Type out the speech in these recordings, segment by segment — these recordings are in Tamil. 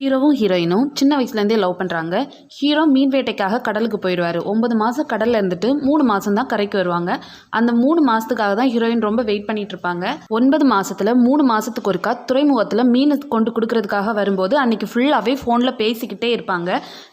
ஹீரோவும் ஹீரோயினும் சின்ன வயசுலேருந்தே லவ் பண்ணுறாங்க ஹீரோ மீன் வேட்டைக்காக கடலுக்கு போயிடுவார். ஒம்பது மாதம் கடலில் இருந்துட்டு மூணு மாதம் தான் கரைக்கு வருவாங்க. அந்த மூணு மாதத்துக்காக தான் ஹீரோயின் ரொம்ப வெயிட் பண்ணிட்டு இருப்பாங்க. ஒன்பது மாதத்தில் மூணு மாதத்துக்கு ஒருக்கா துறைமுகத்தில் மீன் கொண்டு கொடுக்கறதுக்காக வரும்போது அன்றைக்கி ஃபுல்லாகவே ஃபோனில் பேசிக்கிட்டே இருப்பாங்க.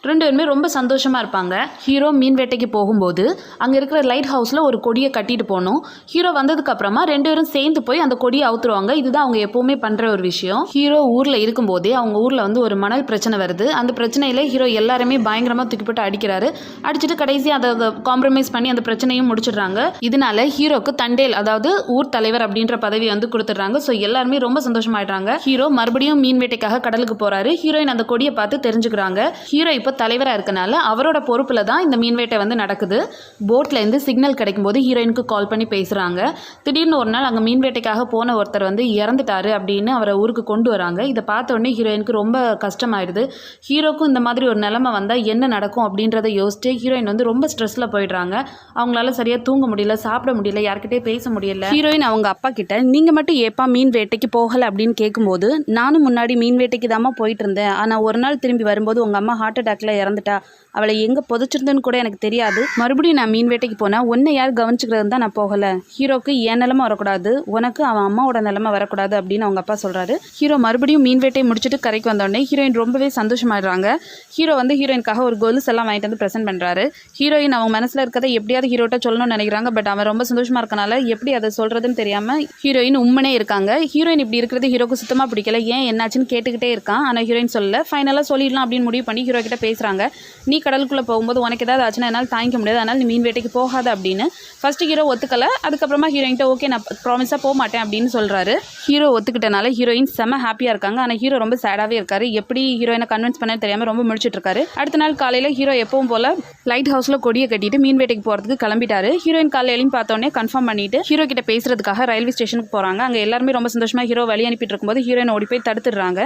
ரெண்டு பேருமே ரொம்ப சந்தோஷமாக இருப்பாங்க. ஹீரோ மீன் வேட்டைக்கு போகும்போது அங்கே இருக்கிற லைட் ஹவுஸில் ஒரு கொடியை கட்டிட்டு போகணும். ஹீரோ வந்ததுக்கப்புறமா ரெண்டு பேரும் சேர்ந்து போய் அந்த கொடியை அவுத்துருவாங்க. இதுதான் அவங்க எப்போவுமே பண்ணுற ஒரு விஷயம். ஹீரோ ஊரில் இருக்கும்போதே அவங்க ஊரில் வந்து ஒரு மணல் பிரச்சனை வருது. அந்த பிரச்சனையில் ஹீரோ எல்லாருமே பயங்கரமாக தூக்கிப்பட்டு அடிக்கிறாரு. அடிச்சுட்டு கடைசி அதை காம்ப்ரமைஸ் பண்ணி அந்த பிரச்சனையும் முடிச்சிடுறாங்க. இதனால ஹீரோக்கு தண்டேல் அதாவது ஊர் தலைவர் அப்படின்ற பதவி வந்து கொடுத்துட்றாங்க. ஸோ எல்லாருமே ரொம்ப சந்தோஷமாயிடுறாங்க. ஹீரோ மறுபடியும் மீன் வேட்டைக்காக கடலுக்கு போறாரு. ஹீரோயின் அந்த கொடியை பார்த்து தெரிஞ்சுக்கிறாங்க. ஹீரோ இப்போ தலைவராக இருக்கனால அவரோட பொறுப்பில் தான் இந்த மீன் வேட்டை வந்து நடக்குது. போட்ல இருந்து சிக்னல் கிடைக்கும் போது ஹீரோயினுக்கு கால் பண்ணி பேசுகிறாங்க திடீர்னு ஒரு நாள் அங்கே மீன் வேட்டைக்காக போன ஒருத்தர் வந்து இறந்துட்டாரு அப்படின்னு அவரை ஊருக்கு கொண்டு வராங்க. இதை பார்த்த உடனே ஹீரோயினுக்கு ரொம்ப கஷ்டமாயிடுது. ஹீரோக்கும் இந்த மாதிரி ஒரு நிலமை வந்தால் என்ன நடக்கும் அப்படின்றத யோசிச்சு ஹீரோயின் வந்து ரொம்ப ஸ்ட்ரெஸ்ஸில் போயிடுறாங்க. அவங்களால சரியாக தூங்க முடியல சாப்பிட முடியல யார்கிட்டே பேச முடியல. ஹீரோயின் அவங்க அப்பா கிட்ட நீங்கள் மட்டும் ஏப்பா மீன் வேட்டைக்கு போகலை? அப்படின்னு கேட்கும்போது நானும் முன்னாடி மீன் வேட்டைக்கு தாம்மா போயிட்டு இருந்தேன். ஆனால் ஒரு நாள் திரும்பி வரும்போது உங்கள் அம்மா ஹார்ட் அட்டாக்ல இறந்துட்டா. அவளை எங்கே புதைச்சிருந்தேன்னு கூட எனக்கு தெரியாது. மறுபடியும் நான் மீன் வேட்டைக்கு போனால் உன்னை யார் கவனிச்சுக்கிறது தான் நான் போகலை. ஹீரோக்கு என் நிலமை வரக்கூடாது. உனக்கு அவன் அம்மாவோட நிலமை வரக்கூடாது அப்படின்னு அவங்க அப்பா சொல்கிறாரு ஹீரோ மறுபடியும் மீன் வேட்டையை முடிச்சுட்டு கரைக்கு வந்தோடனே ஹீரோயின் ரொம்பவே சந்தோஷமாயிடுறாங்க. ஹீரோ வந்து ஹீரோயினுக்காக ஒரு கோல்ஸ் எல்லாம் வாங்கிட்டு வந்து ப்ரெசென்ட் பண்ணுறாரு ஹீரோயின் அவங்க மனசில் இருக்கிறத எப்படியாவது ஹீரோட்ட சொல்லணும்னு நினைக்கிறாங்க. பட் அவன் ரொம்ப சந்தோஷமாக இருக்கனால எப்படி அதை சொல்கிறதுன்னு தெரியாமல் ஹீரோயின் உண்மனே இருக்காங்க. ஹீரோயின் இப்படி இருக்கிறது ஹீரோக்கு சுத்தமாக பிடிக்கல. ஏன் என்னாச்சுன்னு கேட்டுக்கிட்டே இருக்கான். ஆனால் ஹீரோயின் சொல்லல. ஃபைனலாக சொல்லிடலாம் அப்படின்னு முடிவு பண்ணி ஹீரோ கிட்ட பேசுகிறாங்க நீ கடலுக்குள்ளே போகும்போது உனக்கு ஏதாவது ஆச்சுன்னா என்னால் தாங்கிக்க முடியாது. அதனால் நீ மீன் வேட்டைக்கு போகாத அப்படின்னு. ஃபர்ஸ்ட் ஹீரோ ஒத்துக்கலை. அதுக்கப்புறமா ஹீரோயின்ட்ட ஓகே நான் ப்ராமிஸாக போக மாட்டேன் அப்படின்னு சொல்கிறாரு ஹீரோ ஒத்துக்கிட்டனால ஹீரோயின் செம ஹாப்பியாக இருக்காங்க. ஆனால் ஹீரோ ரொம்ப சேடாகவே இருக்காரு. எப்படி ஹீரோயினை கன்வின்ஸ் பண்ண தெரியாமல் ரொம்ப முடிச்சிட்டு இருக்காரு அடுத்த நாள் காலையில் ஹீரோ எப்பவும் போல லைட் ஹவுஸில் கொடியை கட்டிட்டு மீன் வேட்டைக்கு போகிறதுக்கு கிளம்பிட்டாரு. ஹீரோயின் காலையிலையும் பார்த்தோன்னே கன்ஃபார்ம் பண்ணிட்டு ஹீரோ கிட்ட பேசுறதுக்காக ரயில்வே ஸ்டேஷனுக்கு போகிறாங்க அங்கே எல்லாருமே ரொம்ப சந்தோஷமாக ஹீரோ வழி அனுப்பிட்டு இருக்கும்போது ஹீரோயின் ஓடி போய் தடுத்துடுறாங்க.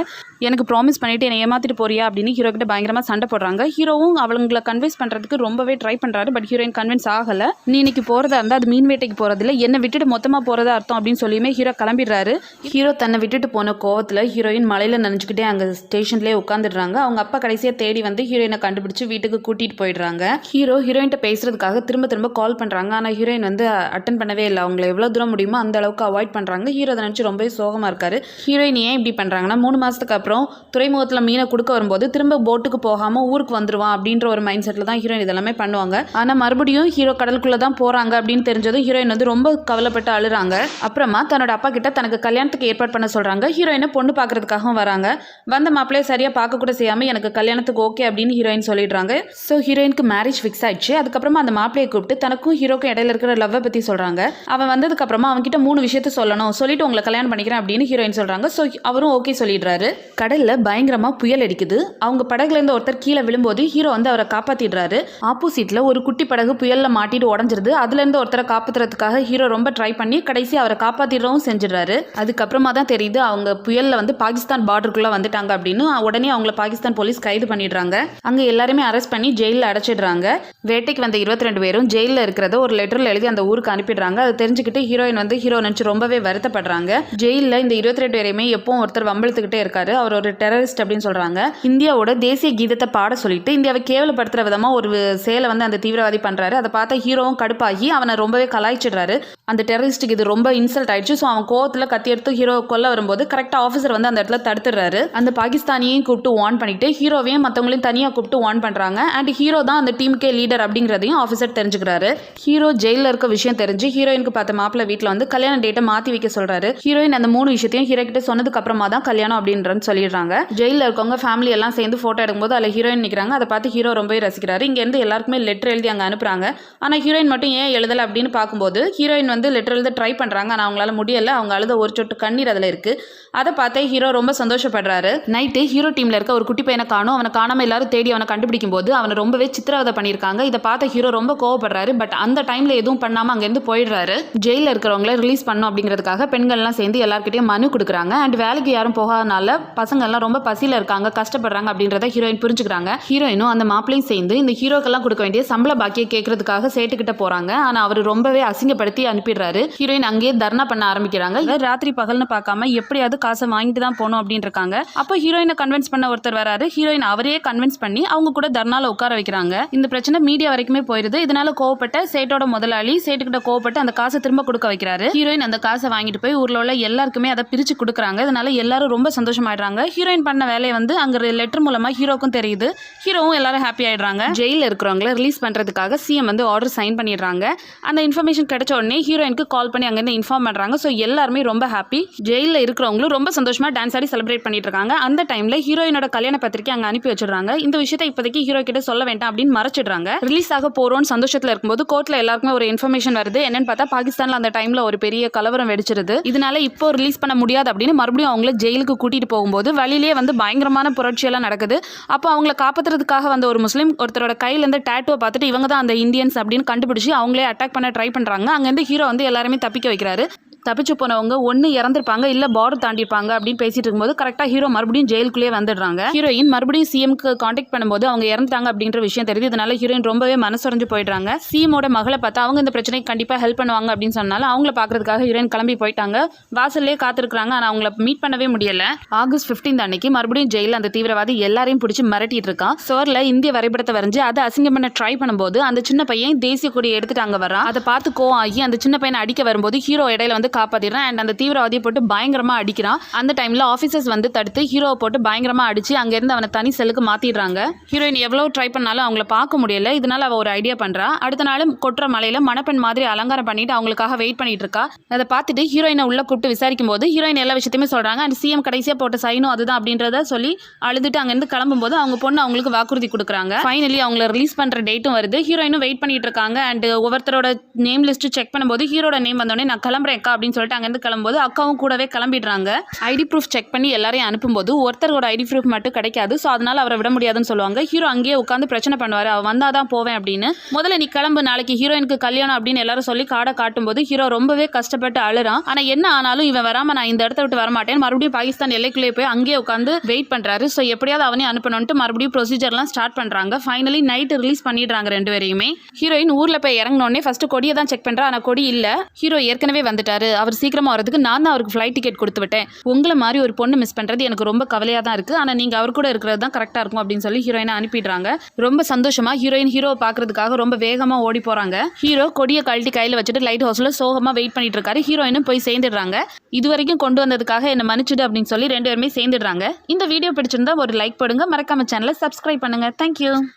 எனக்கு ப்ராமிஸ் பண்ணிட்டு என்னை ஏமாத்திட்டு போறியா அப்படின்னு ஹீரோ கிட்ட பயங்கரமாக சண்டை போடுறாங்க. ஹீரோவும் அவங்களை கன்வின்ஸ் பண்ணுறதுக்கு ரொம்பவே ட்ரை பண்ணுறாரு பட் ஹீரோயின் கன்வின்ஸ் ஆகலை. நீ இன்னைக்கு போகிறதா இருந்தால் அது மீன் வேட்டைக்கு போகிறதில்ல என்னை விட்டுட்டு மொத்தமாக போகிறதா அர்த்தம் அப்படின்னு சொல்லியுமே ஹீரோ கிளம்பிடுறாரு. ஹீரோ தன்னை விட்டுட்டு போன கோவத்தில் ஹீரோயின் மலையில் நினச்சிக்கிட்டே அங்கே ஸ்டேஷன் பொசிஷன்லேயே உட்காந்துடுறாங்க அவங்க அப்பா கடைசியாக தேடி வந்து ஹீரோயினை கண்டுபிடிச்சு வீட்டுக்கு கூட்டிகிட்டு போயிடுறாங்க. ஹீரோ ஹீரோயின்ட்ட பேசுறதுக்காக திரும்ப திரும்ப கால் பண்ணுறாங்க ஆனால் ஹீரோயின் வந்து அட்டன் பண்ணவே இல்லை. அவங்கள எவ்வளோ தூரம் முடியுமோ அந்த அளவுக்கு அவாய்ட் பண்ணுறாங்க ஹீரோ அதை நினச்சி ரொம்பவே சோகமாக இருக்காரு. ஹீரோயின் ஏன் இப்படி பண்ணுறாங்கன்னா மூணு மாதத்துக்கு அப்புறம் துறைமுகத்தில் மீனை கொடுக்க வரும்போது திரும்ப போட்டுக்கு போகாமல் ஊருக்கு வந்துருவான் அப்படின்ற ஒரு மைண்ட் செட்டில் தான் ஹீரோயின் இதெல்லாமே பண்ணுவாங்க. ஆனால் மறுபடியும் ஹீரோ கடலுக்குள்ளே தான் போகிறாங்க அப்படின்னு தெரிஞ்சதும் ஹீரோயின் வந்து ரொம்ப கவலைப்பட்டு அழுறாங்க. அப்புறமா தன்னோட அப்பா கிட்ட தனக்கு கல்யாணத்துக்கு ஏற்பாடு பண்ண சொல்கிறாங்க ஹீரோயினை பொண்ணு பார்க்கறதுக்காகவும் வராங்க. வந்த மாப்பிள்ளையை சரியாக பார்க்க கூட செய்யாமல் எனக்கு கல்யாணத்துக்கு ஓகே அப்படின்னு ஹீரோயின் சொல்லிடுறாங்க. ஸோ ஹீரோயினுக்கு மேரேஜ் ஃபிக்ஸ் ஆயிடுச்சு. அதுக்கப்புறமா அந்த மாப்பிள்ளையை கூப்பிட்டு தனக்கும் ஹீரோக்கும் இடையில இருக்கிற லவ்வை பற்றி சொல்கிறாங்க அவன் வந்ததுக்கப்புறமா அவன்கிட்ட மூணு விஷயத்த சொல்லணும். சொல்லிட்டு உங்களை கல்யாணம் பண்ணிக்கிறேன் அப்படின்னு ஹீரோயின் சொல்கிறாங்க ஸோ அவரும் ஓகே சொல்லிடுறாரு. கடலில் பயங்கரமாக புயல் அடிக்குது. அவங்க படகுலேருந்து ஒருத்தர் கீழே விழும்போது ஹீரோ வந்து அவரை காப்பாற்றிடுறாரு ஆப்போசிட்டில் ஒரு குட்டி படகு புயலில் மாட்டிட்டு உடஞ்சிருது. அதுலேருந்து ஒருத்தரை காப்பாற்றுறதுக்காக ஹீரோ ரொம்ப ட்ரை பண்ணி கடைசி அவரை காப்பாற்றிடவும் செஞ்சிடுறாரு. அதுக்கப்புறமா தான் தெரியுது அவங்க புயலில் வந்து பாகிஸ்தான் பார்டருக்குள்ளே வந்துட்டாங்க அப்படின்னு உடனே அவங்கள பாகிஸ்தான் போலீஸ் கைது பண்ணிடுறாங்க. அங்கே எல்லாருமே அரெஸ்ட் பண்ணி ஜெயிலில் அடைச்சிடுறாங்க. வேட்டைக்கு வந்த இருபத்தி ரெண்டு பேரும் ஜெயிலில் இருக்கிறத ஒரு லெட்டரில் எழுதி அந்த ஊருக்கு அனுப்பிடுறாங்க. அதை தெரிஞ்சுக்கிட்டு ஹீரோயின் வந்து ஹீரோ நினச்சி ரொம்பவே வருத்தப்படுறாங்க. ஜெயிலில் இந்த இருபத்தி ரெண்டு பேரையுமே எப்பவும் ஒருத்தர் வம்பழுத்துக்கிட்டே இருக்காரு. அவர் ஒரு டெரரிஸ்ட் அப்படின்னு சொல்கிறாங்க இந்தியாவோட தேசிய கீதத்தை பாட சொல்லிட்டு இந்தியாவை கேவலப்படுத்துற விதமாக ஒரு சேலை வந்து அந்த தீவிரவாதி பண்ணுறாரு அதை பார்த்தா ஹீரோவும் கடுப்பாகி அவனை ரொம்பவே கலாய்ச்சிடுறாரு. அந்த டெரரிஸ்ட்டுக்கு இது ரொம்ப இன்சல்ட் ஆயிடுச்சு. ஸோ அவன் கோவத்தில் கத்தி எடுத்து ஹீரோ கொல்ல வரும்போது கரெக்டாக ஆஃபீஸர் வந்து அந்த இடத்துல தடுத்துடுறாரு. அந்த பாகிஸ்தான் பாகிஸ்தானியையும் கூப்பிட்டு வார்ன் பண்ணிட்டு ஹீரோவையும் மற்றவங்களையும் தனியாக கூப்பிட்டு வார்ன் பண்ணுறாங்க அண்ட் ஹீரோ தான் அந்த டீமுக்கே லீடர் அப்படிங்கிறதையும் ஆஃபீஸர் தெரிஞ்சுக்கிறாரு. ஹீரோ ஜெயிலில் இருக்க விஷயம் தெரிஞ்சு ஹீரோயினுக்கு பார்த்த மாப்பிள்ள வீட்டில் வந்து கல்யாண டேட்டை மாற்றி வைக்க சொல்கிறாரு ஹீரோயின் அந்த மூணு விஷயத்தையும் ஹீரோ கிட்ட சொன்னதுக்கு அப்புறமா தான் கல்யாணம் அப்படின்றன்னு சொல்லிடுறாங்க. ஜெயிலில் இருக்கவங்க ஃபேமிலி எல்லாம் சேர்ந்து ஃபோட்டோ எடுக்கும்போது அதில் ஹீரோயின் நிற்கிறாங்க அதை பார்த்து ஹீரோ ரொம்பவே ரசிக்கிறாரு. இங்கேருந்து எல்லாருக்குமே லெட்டர் எழுதி அங்கே அனுப்புறாங்க. ஆனால் ஹீரோயின் மட்டும் ஏன் எழுதலை அப்படின்னு பார்க்கும்போது ஹீரோயின் வந்து லெட்டர் எழுத ட்ரை பண்ணுறாங்க ஆனால் அவங்களால முடியலை. அவங்க அழுத ஒரு சொட்டு கண்ணீர் அதில் இருக்குது அதை பார்த்தே ஹீரோ ரொம்ப சந்தோஷப்படுறாரு. நைட் நைட்டு ஹீரோ டீமில் இருக்க ஒரு குட்டி பையனை காணும். அவனை காணாமல் எல்லாரும் தேடி அவனை கண்டுபிடிக்கும் போது அவனை ரொம்பவே சித்திரவதை பண்ணியிருக்காங்க. இதை பார்த்த ஹீரோ ரொம்ப கோவப்படுறாரு. பட் அந்த டைமில் எதுவும் பண்ணாமல் அங்கேருந்து போயிடுறாரு. ஜெயிலில் இருக்கிறவங்கள ரிலீஸ் பண்ணும் அப்படிங்கிறதுக்காக பெண்கள்லாம் சேர்ந்து எல்லாருக்கிட்டையும் மனு கொடுக்குறாங்க. அண்ட் வேலைக்கு யாரும் போகாதனால பசங்கள்லாம் ரொம்ப பசியில் இருக்காங்க கஷ்டப்படுறாங்க அப்படின்றத ஹீரோயின் புரிஞ்சுக்கிறாங்க. ஹீரோயினும் அந்த மாப்பிளையும் சேர்ந்து இந்த ஹீரோக்கெல்லாம் கொடுக்க வேண்டிய சம்பள பாக்கியை கேட்கறதுக்காக சேட்டுக்கிட்ட போகிறாங்க ஆனால் அவர் ரொம்பவே அசிங்கப்படுத்தி அனுப்பிடுறாரு. ஹீரோயின் அங்கேயே தர்ணா பண்ண ஆரம்பிக்கிறாங்க. ராத்திரி பகல்னு பார்க்காம எப்படியாவது காசை வாங்கிட்டு தான் போகணும் அப்படின்னு இருக்காங்க. அப்போ ஹீரோயின் ஹீரோயினை கன்வின்ஸ் பண்ண ஒருத்தர் வராரு. ஹீரோயின் அவரையே கன்வின்ஸ் பண்ணி அவங்க கூட தர்ணால உட்கார வைக்கிறாங்க. இந்த பிரச்சனை மீடியா வரைக்குமே போயிருது. இதனால கோவப்பட்ட சேட்டோட முதலாளி சேட்டுக்கிட்ட கோவப்பட்டு அந்த காசை திரும்ப கொடுக்க வைக்கிறாரு. ஹீரோயின் அந்த காசை வாங்கிட்டு போய் ஊர்ல உள்ள எல்லாருக்குமே அதை பிரிச்சு கொடுக்குறாங்க. இதனால எல்லாரும் ரொம்ப சந்தோஷமாயிடுறாங்க. ஹீரோயின் பண்ண வேலையை வந்து அங்க லெட்டர் மூலமா ஹீரோக்கும் தெரியுது. ஹீரோவும் எல்லாரும் ஹாப்பி ஆயிடுறாங்க. ஜெயில இருக்கிறவங்கள ரிலீஸ் பண்றதுக்காக சிஎம் வந்து ஆர்டர் சைன் பண்ணிடுறாங்க. அந்த இன்ஃபர்மேஷன் கிடைச்ச உடனே ஹீரோயினுக்கு கால் பண்ணி அங்கிருந்து இன்ஃபார்ம் பண்றாங்க. ஸோ எல்லாருமே ரொம்ப ஹாப்பி ஜெயிலில் இருக்கிறவங்களும் ரொம்ப சந்தோஷமா டான்ஸ் ஆடி செலிப்ரேட் பண்ணிட்டு இருக்காங்க. அந்த டைம்ல ஹீரோயினோட கல்யாண பத்திரிக்கை அங்க அனுப்பி வச்சிடுறாங்க. இந்த விஷயத்தை இப்போதைக்கு ஹீரோ கிட்ட சொல்ல வேண்டாம் அப்படின்னு மறைச்சிடுறாங்க. ரிலீஸ் ஆக போறோம்னு சந்தோஷத்துல இருக்கும்போது கோர்ட்ல எல்லாருக்குமே ஒரு இன்ஃபர்மேஷன் வருது. என்னன்னு பார்த்தா பாகிஸ்தான்ல அந்த டைம்ல ஒரு பெரிய கலவரம் வெடிச்சிருது. இதனால இப்போ ரிலீஸ் பண்ண முடியாது அப்படின்னு மறுபடியும் அவங்கள ஜெயிலுக்கு கூட்டிட்டு போகும்போது வழியிலேயே வந்து பயங்கரமான புரட்சி எல்லாம் நடக்குது. அப்போ அவங்கள காப்பாத்துறதுக்காக வந்த ஒரு முஸ்லீம் ஒருத்தரோட கையில இருந்து டேட்டுவை பார்த்துட்டு இவங்க தான் அந்த இந்தியன்ஸ் அப்படின்னு கண்டுபிடிச்சி அவங்களே அட்டாக் பண்ண ட்ரை பண்றாங்க. அங்கேருந்து ஹீரோ வந்து எல்லாருமே தப்பிக்க வைக்கிறாரு. தப்பிச்சு போனவங்க ஒன்று இறந்துருப்பாங்க இல்லை பார்டர் தாண்டிப்பாங்க அப்படின்னு பேசிட்டு இருக்கும்போது கரெக்டாக ஹீரோ மறுபடியும் ஜெயிலுக்குள்ளே வந்துடுறாங்க. ஹீரோயின் மறுபடியும் சிஎம்க்கு காண்டாக்ட் பண்ணும்போது அவங்க இறந்துட்டாங்க அப்படின்ற விஷயம் தெரியுது. இதனால ஹீரோயின் ரொம்பவே மனசுரைஞ்சு போயிடுறாங்க. சிஎமோட மகளை பார்த்தா அவங்க இந்த பிரச்சனைக்கு கண்டிப்பாக ஹெல்ப் பண்ணுவாங்க அப்படின்னு சொன்னாலும் அவங்கள பார்க்கறதுக்காக ஹீரோயின் கிளம்பி போயிட்டாங்க. வாசல்லே காத்திருக்கிறாங்க. ஆனால் அவங்கள மீட் பண்ணவே முடியல. ஆகஸ்ட் 15 அன்னைக்கு மறுபடியும் ஜெயிலில் அந்த தீவிரவாதி எல்லாரையும் பிடிச்சி மிரட்டிட்டு இருக்கான். சோர்ல இந்திய வரைபடத்தை வரைஞ்சு அதை அசிங்கம் பண்ண ட்ரை பண்ணும்போது அந்த சின்ன பையன் தேசிய கொடியை எடுத்துட்டு அங்க வரான் அதை பார்த்து கோவம் ஆகி அந்த சின்ன பையனை அடிக்க வரும்போது ஹீரோ இடையில வந்து காப்பாற்றிடுறான் அண்ட் அந்த தீவிரவாதியை போட்டு பயங்கரமாக அடிக்கிறான். அந்த டைமில் ஆஃபீஸர்ஸ் வந்து தடுத்து ஹீரோவை போட்டு பயங்கரமாக அடிச்சு அங்கேருந்து அவனை தனி செல்லுக்கு மாற்றிடுறாங்க ஹீரோயின் எவ்வளோ ட்ரை பண்ணாலும் அவங்கள பார்க்க முடியல. இதனால அவள் ஒரு ஐடியா பண்ணுறான் அடுத்த நாள் கொட்டுற மலையில் மணப்பெண் மாதிரி அலங்காரம் பண்ணிட்டு அவங்களுக்காக வெயிட் பண்ணிட்டு இருக்கா. அதை பார்த்துட்டு ஹீரோயினை உள்ள கூப்பிட்டு விசாரிக்கும் போது ஹீரோயின் எல்லா விஷயத்தையுமே சொல்கிறாங்க அண்ட் சிஎம் கடைசியாக போட்ட சைனும் அதுதான் அப்படின்றத சொல்லி அழுதுட்டு அங்கேருந்து கிளம்பும்போது அவங்க பொண்ணு அவங்களுக்கு வாக்குறுதி கொடுக்குறாங்க. ஃபைனலி அவங்கள ரிலீஸ் பண்ணுற டேட்டும் வருது. ஹீரோயினும் வெயிட் பண்ணிட்டு இருக்காங்க. அண்ட் ஒவ்வொருத்தரோட நேம் லிஸ்ட்டு செக் பண்ணும்போது ஹீரோட நேம் வந்தோடனே நான் கிளம்புறேன் அக்கா அப்படின்னு சொல்லிட்டு அங்கேருந்து கிளம்பும்போது அக்காவும் கூடவே கிளம்பிடுறாங்க. ஐடி ப்ரூஃப் செக் பண்ணி எல்லாரையும் அனுப்பும்போது ஒருத்தரோட ஐடி ப்ரூஃப் மட்டும் கிடைக்காது. ஸோ அதனால அவரை விட முடியாதுன்னு சொல்லுவாங்க. ஹீரோ அங்கேயே உட்காந்து பிரச்சனை பண்ணுவார். அவ வந்தால் தான் போவேன் அப்படின்னு. முதல்ல நீ கிளம்பு நாளைக்கு ஹீரோயினுக்கு கல்யாணம் அப்படின்னு எல்லாரும் சொல்லி காடை காட்டும்போது ஹீரோ ரொம்பவே கஷ்டப்பட்டு அழுறான். ஆனால் என்ன ஆனாலும் இவன் வராமல் நான் இந்த இடத்த விட்டு வரமாட்டேன் மறுபடியும் பாகிஸ்தான் எல்லைக்குள்ளே போய் அங்கேயே உட்காந்து வெயிட் பண்ணுறாரு ஸோ எப்படியாவது அவனே அனுப்பணும்ட்டு மறுபடியும் ப்ரொசீஜர்லாம் ஸ்டார்ட் பண்ணுறாங்க ஃபைனலி நைட் ரிலீஸ் பண்ணிடுறாங்க ரெண்டு பேரையுமே. ஹீரோயின் ஊரில் போய் இறங்கினோடனே ஃபர்ஸ்ட் கொடியை தான் செக் பண்ணுறான் ஆனால் கொடி இல்லை. ஹீரோ ஏற்கனவே வந்துட்டாரு. அவர் சீக்கிரமாக வரதுக்கு நான் தான் அவருக்கு ஃப்ளைட் டிக்கெட் கொடுத்து விட்டேன். உங்களை மாதிரி ஒரு பொண்ணு மிஸ் பண்ணுறது எனக்கு ரொம்ப கவலையாக தான் இருக்குது ஆனால் நீங்கள் அவர் கூட இருக்கிறது தான் கரெக்டாக இருக்கும் அப்படின்னு சொல்லி ஹீரோயினை அனுப்பிடுறாங்க. ரொம்ப சந்தோஷமாக ஹீரோயின் ஹீரோவை பார்க்கறதுக்காக ரொம்ப வேகமாக ஓடி போகிறாங்க ஹீரோ கொடியை கழட்டி கையில் வச்சுட்டு லைட் ஹவுஸில் சோகமாக வெயிட் பண்ணிட்டு இருக்காரு. ஹீரோயினும் போய் சேர்ந்துடுறாங்க. இது வரைக்கும் கொண்டு வந்ததுக்காக என்னை மன்னிச்சிடு அப்படின்னு சொல்லி ரெண்டு பேருமே சேர்ந்துடுறாங்க. இந்த வீடியோ பிடிச்சிருந்தா ஒரு லைக் போடுங்க. மறக்காம சேனலை சப்ஸ்கிரைப் பண்ணுங்க. தேங்க்யூ